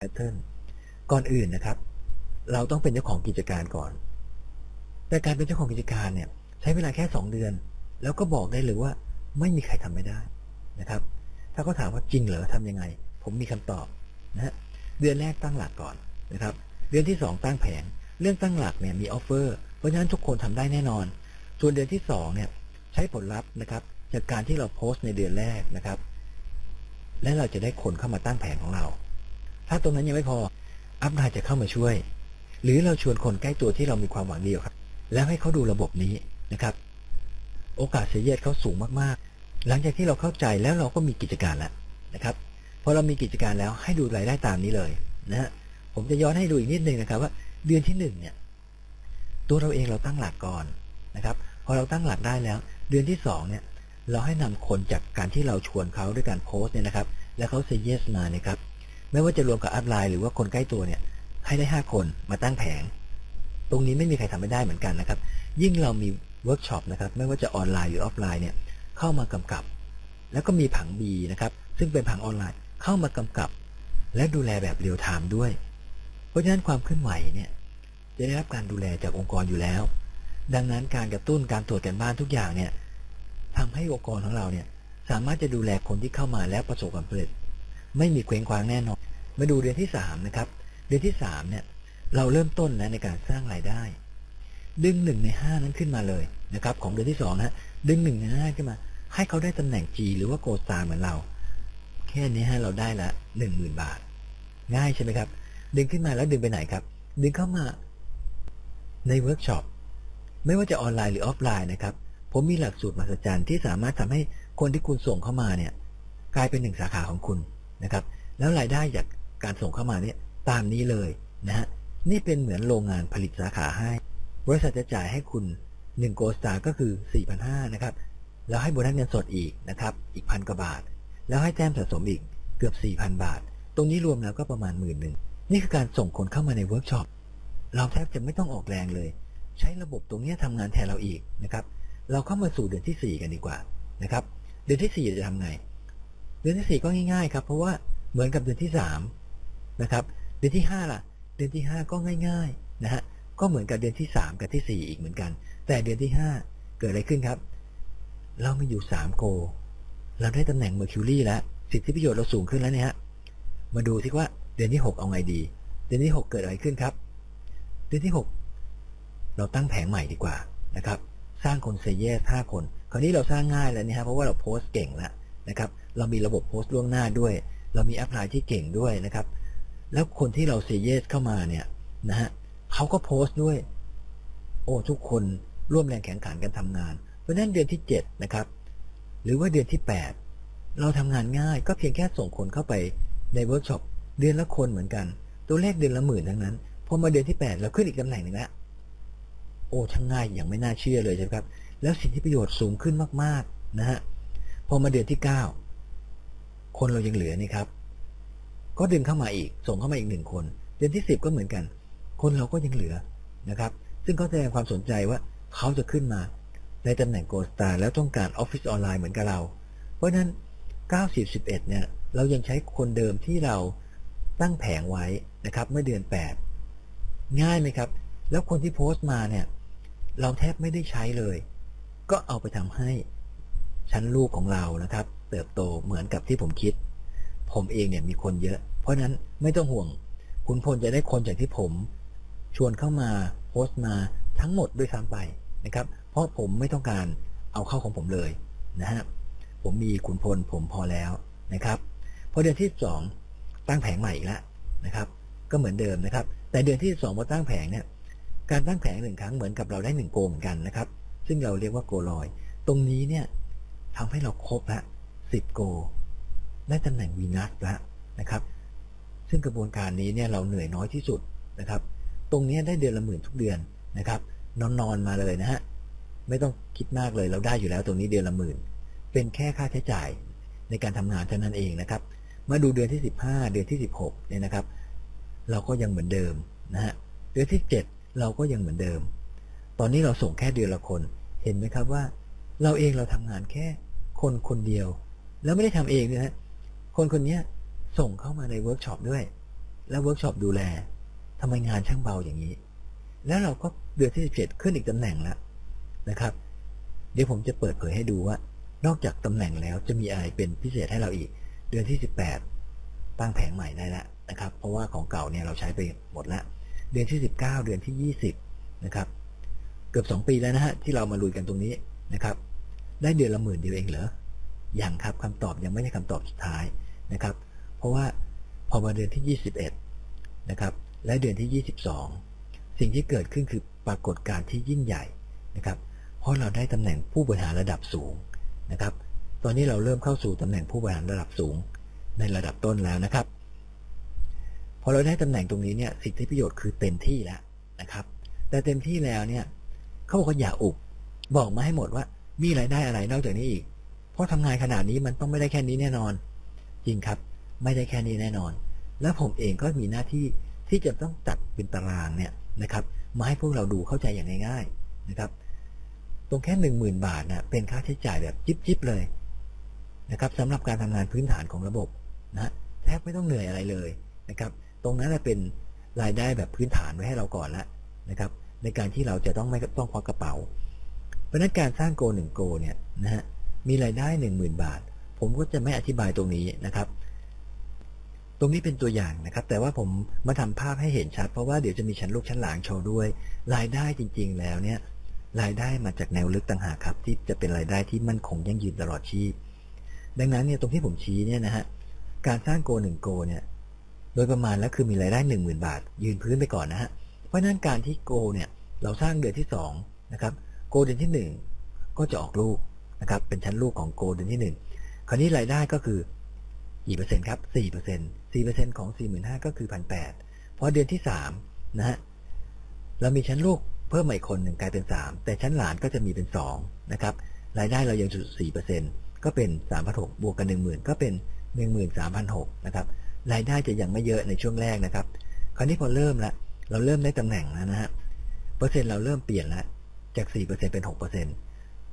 แพทเทิร์นก่อนอื่นนะครับ เราต้องเป็นเจ้าของกิจการก่อน แต่การเป็นเจ้าของกิจการเนี่ย ใช้เวลาแค่สองเดือน แล้วก็บอกได้เลยว่า ไม่มีใครทำไม่ได้นะครับ ถ้าเขาถามว่าจริงเหรอทำยังไง ผมมีคำตอบนะฮะเดือนแรกตั้งหลักก่อนนะครับ เดือนที่สองตั้งแผงเรื่องตั้งหลักเนี่ยมีออฟเฟอร์เพราะฉะนั้นทุกคนทำได้แน่นอน ส่วนเดือนที่สองเนี่ยใช้ผลลัพธ์นะครับ จากการที่เราโพสต์ในเดือนแรกนะครับ และเราจะได้คนเข้ามาตั้งแผงของเรา ถ้าตรงนั้นยังไม่พอ อัพไลน์จะเข้ามาช่วย หรือเราชวนคนใกล้ตัวที่เรามีความหวังดีครับ แล้วให้เขาดูระบบนี้นะครับ โอกาสเสียเยดเขาสูงมากๆ หลังจากที่เราเข้าใจแล้วเราก็มีกิจการแล้วนะครับพอเรามีกิจการแล้วให้ดูรายได้ตามนี้เลยนะฮะผมจะย้อนให้ดูอีกนิดนึงนะครับ ว่าเดือนที่หนึ่งเนี่ยตัวเราเองเราตั้งหลักก่อนนะครับ พอเราตั้งหลักได้แล้ว เดือนที่สองเนี่ยเราให้นำคนจากการที่เราชวนเขาด้วยการโพสต์เนี่ยนะครับ แล้วเขาเซเยสมาเนี่ยครับ ไม่ว่าจะรวมกับอัพไลน์หรือว่าคนใกล้ตัวเนี่ยให้ได้ห้าคนมาตั้งแผง ตรงนี้ไม่มีใครทำไม่ได้เหมือนกันนะครับ ยิ่งเรามีเวิร์กช็อปนะครับไม่ว่าจะออนไลน์หรือออฟไลน์เนี่ยเข้ามากำกับ แล้วก็มีผัง B นะครับซึ่งเป็นผังออนไลน์เข้ามากำกับ และดูแลแบบเรียลไทม์ด้วย เพราะฉะนั้นความเคลื่อนไหวเนี่ยจะได้รับการดูแลจากองค์กรอยู่แล้ว ดังนั้นการกระตุ้นการตรวจกันบ้านทุกอย่างเนี่ยทำให้องค์กรของเราเนี่ยสามารถจะดูแลคนที่เข้ามาแล้วประสบความสำเร็จ ไม่มีเคว้งคว้างแน่นอน มาดูเดือนที่สามนะครับ เดือนที่สามเนี่ยเราเริ่มต้นนะในการสร้างรายได้ ดึงหนึ่งในห้านั้นขึ้นมาเลยนะครับของเดือนที่สองนะดึงหนึ่งในห้าขึ้นมา ให้เขาได้ตำแหน่ง G หรือว่าโกสตาเหมือนเรา แค่นี้ฮะเราได้ละหนึ่งหมื่นบาท ง่ายใช่ไหมครับ ดึงขึ้นมาแล้วดึงไปไหนครับ ดึงเข้ามาในเวิร์กช็อปไม่ว่าจะออนไลน์หรือออฟไลน์นะครับ ผมมีหลักสูตรมหัศจรรย์ที่สามารถทำให้คนที่คุณส่งเข้ามาเนี่ย กลายเป็นหนึ่งสาขาของคุณ นะครับ แล้วรายได้จากการส่งเข้ามาเนี่ยตามนี้เลยนะฮะนี่เป็นเหมือนโรงงานผลิตสาขาให้ บริษัทจะจ่ายให้คุณ1โกสตาก็คือ 4,500นะครับแล้วให้โบนัสเงินสดอีกนะครับอีกพันกว่าบาท แล้วให้แต้มสะสมอีกเกือบ 4,000 บาท ตรงนี้รวมแล้วก็ประมาณหมื่นหนึ่งนี่คือการส่งคนเข้ามาในเวิร์กช็อปเราแทบจะไม่ต้องออกแรงเลย ใช้ระบบตรงนี้ทำงานแทนเราอีกนะครับเราเข้ามาสู่เดือนที่ 4 กันดีกว่านะครับเดือนที่ 4 จะทำไง เดือนที่ 4 ก็ง่ายๆครับ เพราะว่าเหมือนกับเดือนที่ 3 นะครับ เดือนที่ 5 ล่ะ เดือนที่ 5 ก็ง่ายๆนะฮะก็เหมือนกับเดือนที่ 3 กับที่ 4 อีกเหมือนกัน แต่เดือนที่ 5 เกิดอะไรขึ้นครับ เรามาอยู่ 3 โก เราได้ตำแหน่ง Mercury แล้วสิทธิประโยชน์เราสูงขึ้นแล้วเนี่ยฮะมาดูที่ว่าเดือนที่ 6 เอาไงดี เดือนที่ 6 เกิดอะไรขึ้นครับ เดือนที่ 6 เราตั้งแผงใหม่ดีกว่านะครับ สร้างคนเซเยสห้าคน คราวนี้เราสร้างง่ายแล้วเนี่ยฮะเพราะว่าเราโพสต์เก่งแล้วนะครับ เรามีระบบโพสต์ล่วงหน้าด้วย เรามีแอปพลายที่เก่งด้วยนะครับ แล้วคนที่เราเซเยสเข้ามาเนี่ยนะฮะเขาก็โพสต์ด้วย โอ้ทุกคนร่วมแรงแข่งขันกันทำงาน เพราะนั้นเดือนที่7นะครับ หรือว่าเดือนที่ 8 เราทำงานง่ายก็เพียงแค่ส่งคนเข้าไปในเวิร์กช็อปเดือนละคนเหมือนกัน ตัวเลขเดือนละหมื่นทั้งนั้นพอมาเดือนที่ 8 เราขึ้นอีกตำแหน่งหนึ่งแล้วโอ้ช่างง่ายอย่างไม่น่าเชื่อเลยใช่ไหมครับ แล้วสิทธิประโยชน์สูงขึ้นมากๆนะฮะพอมาเดือนที่ 9 คนเรายังเหลือนี่ครับ ก็ดึงเข้ามาอีก ส่งเข้ามาอีกหนึ่งคน เดือนที่ 10 ก็เหมือนกัน คนเราก็ยังเหลือนะครับ ซึ่งเขาแสดงความสนใจว่าเขาจะขึ้นมาในตำแหน่งโกลสตาร์แล้วต้องการออฟฟิศออนไลน์เหมือนกับเรา เพราะฉะนั้น 90 11เนี่ยเรายังใช้คนเดิมที่เราตั้งแผงไว้นะครับ เมื่อเดือน 8 ง่ายไหมครับ แล้วคนที่โพสต์มาเนี่ยเราแทบไม่ได้ใช้เลย ก็เอาไปทำให้ชั้นลูกของเรานะครับ เติบโตเหมือนกับที่ผมคิด ผมเองเนี่ยมีคนเยอะ เพราะนั้นไม่ต้องห่วง คุณพลจะได้คนจากที่ผม ชวนเข้ามาโพสต์มาทั้งหมดด้วยซ้ำไปนะครับ เพราะผมไม่ต้องการเอาเข้าของผมเลยนะฮะผมมีคุณพลผมพอแล้วนะครับพอเดือนที่2ตั้งแผงใหม่อีกแล้วนะครับ ก็เหมือนเดิมนะครับ แต่เดือนที่2พอตั้งแผงเนี่ยการตั้งแผงหนึ่งครั้งเหมือนกับเราได้หนึ่งโกงกันนะครับ ซึ่งเราเรียกว่าโกลอย ตรงนี้เนี่ยทำให้เราครบแล้ว 10 โก ได้ตำแหน่งวีนัสแล้วนะครับ ซึ่งกระบวนการนี้เนี่ยเราเหนื่อยน้อยที่สุดนะครับ ตรงนี้ได้เดือนละหมื่นทุกเดือนนะครับ นอนนอนมาเลยนะฮะไม่ต้องคิดมากเลยเราได้อยู่แล้วตรงนี้เดือนละหมื่น เป็นแค่ค่าใช้จ่ายในการทำงานเท่านั้นเองนะครับ มาดูเดือนที่ 15 เดือนที่ 16เนี่ยนะครับ เราก็ยังเหมือนเดิมนะฮะเดือนที่ 7 เราก็ยังเหมือนเดิม ตอนนี้เราส่งแค่เดือนละคน เห็นไหมครับว่า เราเองเราทำงานแค่คนคนเดียว แล้วไม่ได้ทำเองนะฮะคนคนนี้ส่งเข้ามาในเวิร์กช็อปด้วย แล้วเวิร์กช็อปดูแลทำไมงานช่างเบาอย่างนี้ แล้วเราก็เดือนที่สิบเจ็ดขึ้นอีกตำแหน่งแล้วนะครับ เดี๋ยวผมจะเปิดเผยให้ดูว่า นอกจากตำแหน่งแล้วจะมีอะไรเป็นพิเศษให้เราอีก เดือนที่สิบแปดตั้งแผงใหม่ได้แล้วนะครับ เพราะว่าของเก่าเนี่ยเราใช้ไปหมดแล้ว เดือนที่สิบเก้าเดือนที่ยี่สิบนะครับ เกือบสองปีแล้วนะฮะที่เรามาลุยกันตรงนี้นะครับ ได้เดือนละหมื่นเดียวเองเหรอ ยังครับคำตอบยังไม่ใช่คำตอบสุดท้ายนะครับ เพราะว่าพอมาเดือนที่ 21 นะครับ และเดือนที่ 22 สิ่งที่เกิดขึ้นคือปรากฏการณ์ที่ยิ่งใหญ่นะครับ เพราะเราได้ตำแหน่งผู้บริหารระดับสูงนะครับ ตอนนี้เราเริ่มเข้าสู่ตำแหน่งผู้บริหารระดับสูง ในระดับต้นแล้วนะครับ พอเราได้ตำแหน่งตรงนี้เนี่ยสิทธิประโยชน์คือเต็มที่แล้วนะครับ แต่เต็มที่แล้วเนี่ยเขาบอกว่าอย่าอุบบอกมาให้หมดว่ามีรายได้อะไรนอกจากนี้อีก ราะทำงานขนาดนี้มันต้องไม่ได้แค่นี้แน่นอน จริงครับไม่ได้แค่นี้แน่นอน แล้วผมเองก็มีหน้าที่ที่จะต้องจัดเป็นตารางเนี่ยนะครับมาให้พวกเราดูเข้าใจอย่างง่ายๆนะครับ ตรงแค่หนึ่งหมื่นบาทนะเป็นค่าใช้จ่ายแบบจิ๊บเลยนะครับสำหรับการทำงานพื้นฐานของระบบนะแทบไม่ต้องเหนื่อยอะไรเลยนะครับ ตรงนั้นเป็นรายได้แบบพื้นฐานไว้ให้เราก่อนแล้วนะครับ ในการที่เราจะต้องไม่ต้องควักกระเป๋า เพราะนั้นการสร้างโกหนึ่งโกเนี่ยนะฮะ มีรายได้หนึ่งหมื่นบาท ผมก็จะไม่อธิบายตรงนี้นะครับ ตรงนี้เป็นตัวอย่างนะครับ แต่ว่าผมมาทำภาพให้เห็นชัด เพราะว่าเดี๋ยวจะมีชั้นลูกชั้นหลางโชว์ด้วย รายได้จริง ๆ แล้วเนี่ยรายได้มาจากแนวลึกต่างหากครับ ที่จะเป็นรายได้ที่มั่นคงยั่งยืนตลอดชีพ ดังนั้นเนี่ยตรงที่ผมชี้เนี่ยนะฮะการสร้างโกหนึ่งโกเนี่ยโดยประมาณแล้วคือมีรายได้หนึ่งหมื่นบาท ยืนพื้นไปก่อนนะฮะเพราะนั้นการที่โกเนี่ยเราสร้างเดือนที่สองนะครับโกเดือนที่หนึ่งก็จะออกลูก นะครับเป็นชั้นลูกของโกเดือนที่หนึ่งคราวนี้รายได้ก็คือกี่เปอร์เซ็นต์ครับสี่เปอร์เซ็นต์สี่เปอร์เซ็นต์ของสี่หมื่นห้าก็คือพันแปดพอเดือนที่สามนะฮะเรามีชั้นลูกเพิ่มใหม่คนหนึ่งกลายเป็นสามแต่ชั้นหลานก็จะมีเป็นสองนะครับรายได้เรายังจุดสี่เปอร์เซ็นต์ก็เป็นสามพันหกบวกกันหนึ่งหมื่นก็เป็นหนึ่งหมื่นสามพันหกนะครับรายได้จะยังไม่เยอะในช่วงแรกนะครับ คราวนี้พอเริ่มละเราเริ่มได้ตำแหน่งแล้วนะฮะเปอร์เซ็นต์เราเริ่มเปลี่ยนล้วจากสี่เปอร์เซ็นต์เป็นหกเปอร์เซ็นต์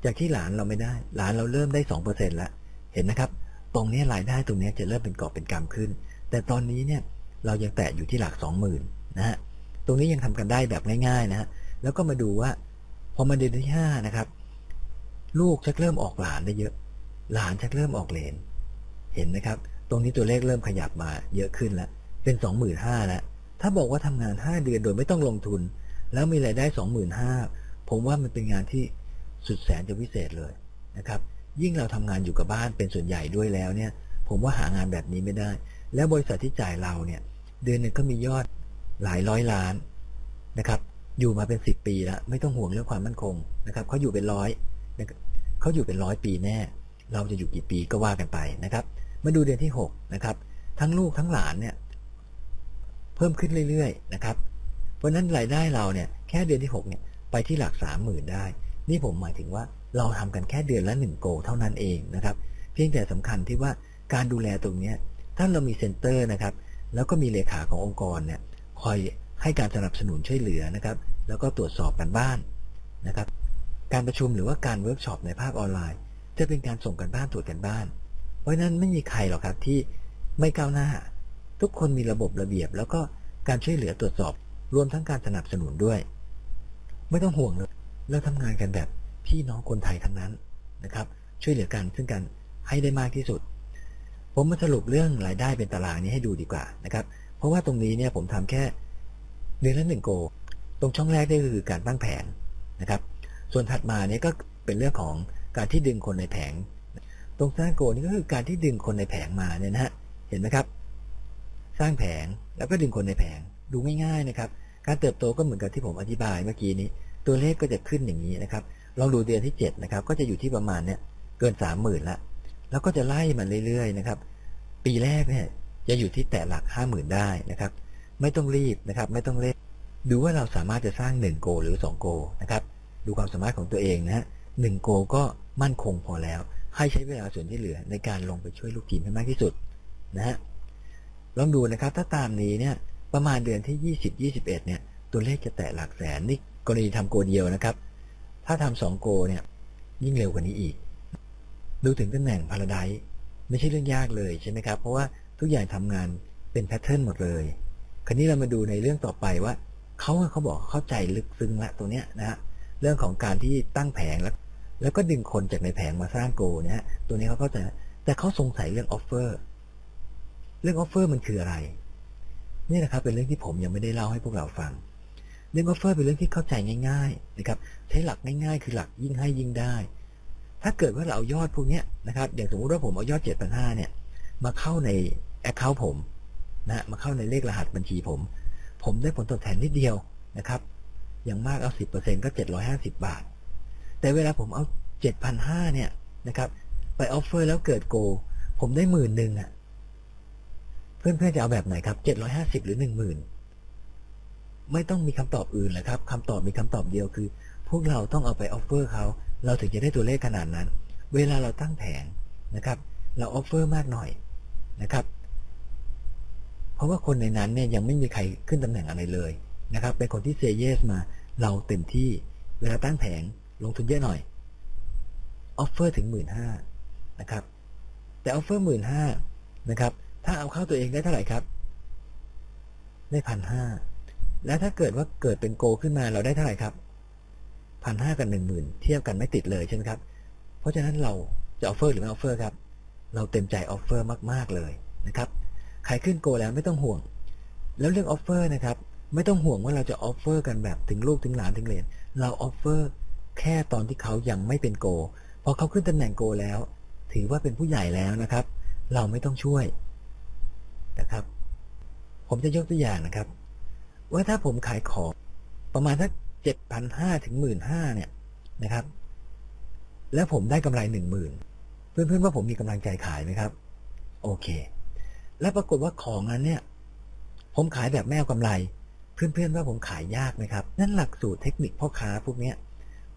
จากที่หลานเราไม่ได้ หลานเราเริ่มได้สองเปอร์เซ็นต์แล้วเห็นนะครับ ตรงนี้รายได้ตรงนี้จะเริ่มเป็นกอบเป็นกำขึ้น แต่ตอนนี้เนี่ยเรายังแตะอยู่ที่หลักสองหมื่นนะฮะตรงนี้ยังทำกันได้แบบง่ายๆนะฮะแล้วก็มาดูว่า พอมาเดือนที่ห้านะครับ ลูกชักเริ่มออกหลานได้เยอะ หลานชักเริ่มออกเหลนเห็นนะครับ ตรงนี้ตัวเลขเริ่มขยับมาเยอะขึ้นแล้วเป็นสองหมื่นห้าแล้วถ้าบอกว่าทำงานห้าเดือนโดยไม่ต้องลงทุน แล้วมีรายได้สองหมื่นห้าผมว่ามันเป็นงานที่ สุดแสนจะวิเศษเลยนะครับ ยิ่งเราทำงานอยู่กับบ้านเป็นส่วนใหญ่ด้วยแล้วเนี่ย ผมว่าหางานแบบนี้ไม่ได้ แล้วบริษัทที่จ่ายเราเนี่ย เดือนหนึ่งก็มียอดหลายร้อยล้านนะครับ อยู่มาเป็นสิบปีแล้วไม่ต้องห่วงเรื่องความมั่นคงนะครับเขาอยู่เป็นร้อยเขาอยู่เป็นร้อยปีแน่ เราจะอยู่กี่ปีก็ว่ากันไปนะครับ มาดูเดือนที่หกนะครับทั้งลูกทั้งหลานเนี่ยเพิ่มขึ้นเรื่อยๆนะครับ เพราะนั้นรายได้เราเนี่ยแค่เดือนที่หกเนี่ยไปที่หลักสามหมื่นได้ นี่ผมหมายถึงว่าเราทำกันแค่เดือนละหนึ่งโกเท่านั้นเองนะครับเพียงแต่สำคัญที่ว่าการดูแลตรงนี้ถ้าเรามีเซ็นเตอร์นะครับ แล้วก็มีเลขาขององค์กรเนี่ยคอยให้การสนับสนุนช่วยเหลือนะครับ แล้วก็ตรวจสอบกันบ้านนะครับ การประชุมหรือว่าการเวิร์กช็อปในภาคออนไลน์ จะเป็นการส่งกันบ้านตรวจกันบ้าน เพราะนั้นไม่มีใครหรอกครับที่ไม่ก้าวหน้า ทุกคนมีระบบระเบียบ แล้วก็การช่วยเหลือตรวจสอบ รวมทั้งการสนับสนุนด้วย ไม่ต้องห่วงเลย เราทำงานกันแบบพี่น้องคนไทยทั้งนั้นนะครับ ช่วยเหลือกันซึ่งกันให้ได้มากที่สุด ผมมาสรุปเรื่องรายได้เป็นตารางนี้ให้ดูดีกว่านะครับ เพราะว่าตรงนี้เนี่ยผมทำแค่เดือนละหนึ่งโก ตรงช่องแรกได้คือการตั้งแผงนะครับ ส่วนถัดมาเนี่ยก็เป็นเรื่องของการที่ดึงคนในแผง ตรงสร้างโกนี่ก็คือการที่ดึงคนในแผงมาเนี่ยนะฮะเห็นไหมครับ สร้างแผงแล้วก็ดึงคนในแผงดูง่ายๆนะครับ การเติบโตก็เหมือนกับที่ผมอธิบายเมื่อกี้นี้ ตัวเลขก็จะขึ้นอย่างนี้นะครับลองดูเดือนที่7นะครับก็จะอยู่ที่ประมาณเนี่ยเกิน 3 0,000ละแล้วก็จะไล่มันเรื่อยๆนะครับปีแรกเนี่ยจะอยู่ที่แต่หลัก 50,000 ได้นะครับ ไม่ต้องรีบนะครับ ไม่ต้องเล่นดูว่าเราสามารถจะสร้าง 1 โกหรือ 2 โกนะครับดูความสามารถของตัวเองนะฮะหนึ่งโกก็มั่นคงพอแล้ว ให้ใช้เวลาส่วนที่เหลือในการลงไปช่วยลูกทีมให้มากที่สุดนะฮะลองดูนะครับถ้าตามนี้เนี่ยประมาณเดือนที่ 20 21เนี่ยตัวเลขจะแตะหลักแสนนี่ กรณีทำโกเดียวนะครับ ถ้าทำสองโกเนี่ยยิ่งเร็วกว่านี้อีก ดูถึงตำแหน่งพาราไดไม่ใช่เรื่องยากเลยใช่ไหมครับ เพราะว่าทุกอย่างทำงานเป็นแพทเทิร์นหมดเลย คราวนี้เรามาดูในเรื่องต่อไปว่าเขาเขาบอกเข้าใจลึกซึ้งละตัวเนี้ยนะฮะเรื่องของการที่ตั้งแผงแล้ว แล้วก็ดึงคนจากในแผงมาสร้างโกเนี่ยตัวนี้เขาเข้าใจแต่เขาสงสัยเรื่องออฟเฟอร์เรื่องออฟเฟอร์มันคืออะไร นี่นะครับเป็นเรื่องที่ผมยังไม่ได้เล่าให้พวกเราฟัง เรื่องออฟเฟอร์เป็นเรื่องที่เข้าใจง่ายๆนะครับใช้หลักง่ายๆ คือหลักยิ่งให้ยิ่งได้ ถ้าเกิดว่าเราเอายอดพวกนี้นะครับอย่างสมมติว่าผมเอายอด 7,500เนี่ยมาเข้าใน Account ผมนะมาเข้าในเลขรหัสบัญชีผม ผมได้ผลตอบแทนนิดเดียวนะครับ อย่างมากเอา 10%ก็ 750 บาท แต่เวลาผมเอา 7,500เนี่ยนะครับไปออฟเฟอร์แล้วเกิดโก ผมได้หมื่นหนึ่งอะ เพื่อนๆจะเอาแบบไหนครับ 750 หรือ 10,000 ไม่ต้องมีคำตอบอื่นเลยครับคำตอบมีคำตอบเดียวคือ พวกเราต้องเอาไปออฟเฟอร์เขาเราถึงจะได้ตัวเลขขนาดนั้น เวลาเราตั้งแผงนะครับ เราออฟเฟอร์มากหน่อยนะครับ เพราะว่าคนในนั้นเนี่ยยังไม่มีใครขึ้นตำแหน่งอะไรเลยนะครับ เป็นคนที่เซเยสมาเราเต็มที่เวลาตั้งแผงลงทุนเยอะหน่อยออฟเฟอร์ถึงหมื่นห้านะครับ แต่ออฟเฟอร์หมื่นห้านะครับ ถ้าเอาเข้าตัวเองได้เท่าไหร่ครับ ได้พันห้า แล้วถ้าเกิดว่าเกิดเป็นโกขึ้นมาเราได้เท่าไหร่ครับพันห้ากับหนึ่งหมื่นเทียบกันไม่ติดเลยใช่ไหมครับ เพราะฉะนั้นเราจะออฟเฟอร์หรือไม่ออฟเฟอร์ครับ เราเต็มใจออฟเฟอร์มากๆเลยนะครับ ใครขึ้นโกแล้วไม่ต้องห่วง แล้วเรื่องออฟเฟอร์นะครับไม่ต้องห่วงว่าเราจะออฟเฟอร์กันแบบถึงลูกถึงหลานถึงเหลนเราออฟเฟอร์แค่ตอนที่เขายังไม่เป็นโกพอเขาขึ้นตำแหน่งโกแล้ว ถือว่าเป็นผู้ใหญ่แล้วนะครับ เราไม่ต้องช่วยนะครับ ผมจะยกตัวอย่างนะครับ ว่าถ้าผมขายของประมาณสักเจ็ดพันห้าถึงหมื่นห้าเนี่ยนะครับ แล้วผมได้กำไรหนึ่งหมื่นเพื่อนๆว่าผมมีกำลังใจขายไหมครับ โอเค แล้วปรากฏว่าของนั้นเนี่ย ผมขายแบบไม่เอากำไร เพื่อนๆว่าผมขายยากไหมครับ นั่นหลักสูตรเทคนิคพ่อค้าพวกเนี้ย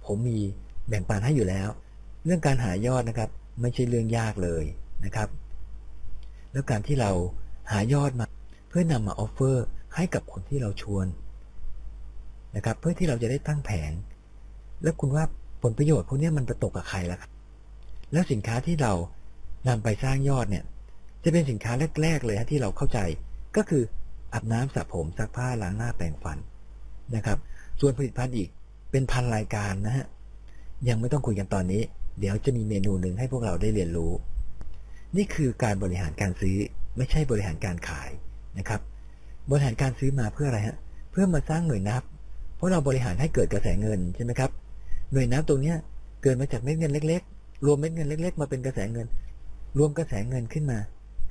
ผมมีแบ่งปันให้อยู่แล้ว เรื่องการหายอดนะครับ ไม่ใช่เรื่องยากเลยนะครับ แล้วการที่เราหายอดมาเพื่อนำมาออฟเฟอร์ ให้กับคนที่เราชวนนะครับ เพื่อที่เราจะได้ตั้งแผงแล้วคุณว่าผลประโยชน์พวกนี้มันไปตกกับใครล่ะครับ แล้วสินค้าที่เรานำไปสร้างยอดเนี่ย จะเป็นสินค้าแรก ๆ เลยฮะที่เราเข้าใจก็คืออาบน้ำสระผมซักผ้าล้างหน้าแปรงฟันนะครับ ส่วนผลิตภัณฑ์อีกเป็นพันรายการนะฮะยังไม่ต้องคุยกันตอนนี้ เดี๋ยวจะมีเมนูหนึ่งให้พวกเราได้เรียนรู้ นี่คือการบริหารการซื้อไม่ใช่บริหารการขายนะครับ บริหารการซื้อมาเพื่ออะไรฮะ เพื่อมาสร้างหน่วยนับ เพราะเราบริหารให้เกิดกระแสเงินใช่ไหมครับ หน่วยนับตรงเนี้ยเกิดมาจากเม็ดเงินเล็ก ๆ รวมเม็ดเงินเล็ก ๆ มาเป็นกระแสเงิน รวมกระแสเงินขึ้นมา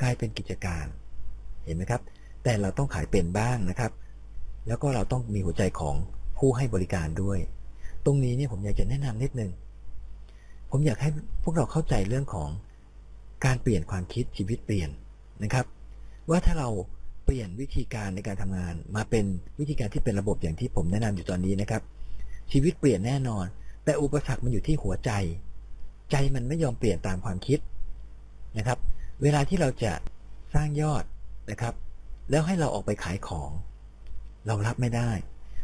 กลายเป็นกิจการ เห็นไหมครับ แต่เราต้องขายเป็นบ้างนะครับ แล้วก็เราต้องมีหัวใจของผู้ให้บริการด้วย ตรงนี้เนี่ยผมอยากจะแนะนำนิดนึง ผมอยากให้พวกเราเข้าใจเรื่องของการเปลี่ยนความคิดชีวิตเปลี่ยนนะครับ ว่าถ้าเรา เปลี่ยนวิธีการในการทำงาน มาเป็นวิธีการที่เป็นระบบอย่างที่ผมแนะนำอยู่ตอนนี้นะครับ ชีวิตเปลี่ยนแน่นอน แต่อุปสรรคมันอยู่ที่หัวใจ ใจมันไม่ยอมเปลี่ยนตามความคิดนะครับ เวลาที่เราจะสร้างยอดนะครับ แล้วให้เราออกไปขายของ เรารับไม่ได้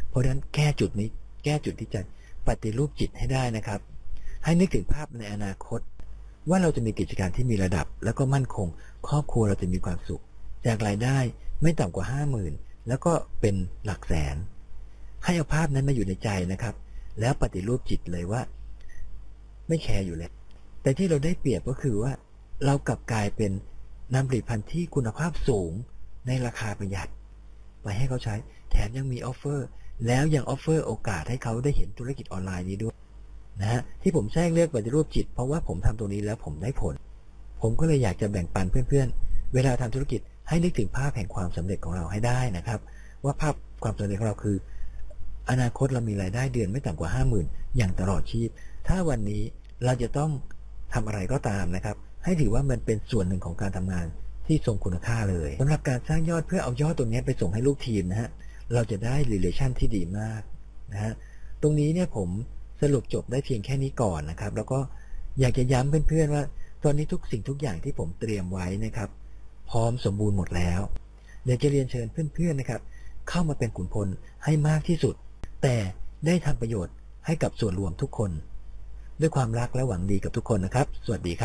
เพราะฉะนั้นแก้จุดนี้ แก้จุดที่จะปฏิรูปจิตให้ได้นะครับ ให้นึกถึงภาพในอนาคต ว่าเราจะมีกิจการที่มีระดับ แล้วก็มั่นคง ครอบครัวเราจะมีความสุข จากรายได้ ไม่ต่ำกว่าห้าหมื่นแล้วก็เป็นหลักแสน ให้เอาภาพนั้นมาอยู่ในใจนะครับ แล้วปฏิรูปจิตเลยว่า ไม่แคร์อยู่เลยแต่ที่เราได้เปรียบก็คือว่า เรากลับกลายเป็นนำผลิตภัณฑ์ที่คุณภาพสูงในราคาประหยัดไปให้เขาใช้ แถมยังมีออฟเฟอร์ แล้วยังออฟเฟอร์โอกาสให้เขาได้เห็นธุรกิจออนไลน์นี้ด้วยนะฮะที่ผมแทรกเลือกปฏิรูปจิต เพราะว่าผมทำตรงนี้แล้วผมได้ผล ผมก็เลยอยากจะแบ่งปันเพื่อนๆเวลาทำธุรกิจ ให้นึกถึงภาพแห่งความสำเร็จของเราให้ได้นะครับ ว่าภาพความสำเร็จของเราคือ อนาคตเรามีรายได้เดือนไม่ต่ำกว่าห้าหมื่นอย่างตลอดชีพ ถ้าวันนี้เราจะต้องทำอะไรก็ตามนะครับ ให้ถือว่ามันเป็นส่วนหนึ่งของการทำงานที่ทรงคุณค่าเลยสำหรับการสร้างยอดเพื่อเอายอดตรงนี้ไปส่งให้ลูกทีมนะฮะเราจะได้ relation ที่ดีมากนะฮะตรงนี้เนี่ยผมสรุปจบได้เพียงแค่นี้ก่อนนะครับ แล้วก็อยากจะย้ำเพื่อนๆว่า ตอนนี้ทุกสิ่งทุกอย่างที่ผมเตรียมไว้นะครับ พร้อมสมบูรณ์หมดแล้วเดี๋ยวจะเรียนเชิญเพื่อนๆนะครับ เข้ามาเป็นขุนพลให้มากที่สุด แต่ได้ทำประโยชน์ให้กับส่วนรวมทุกคน ด้วยความรักและหวังดีกับทุกคนนะครับ สวัสดีครับ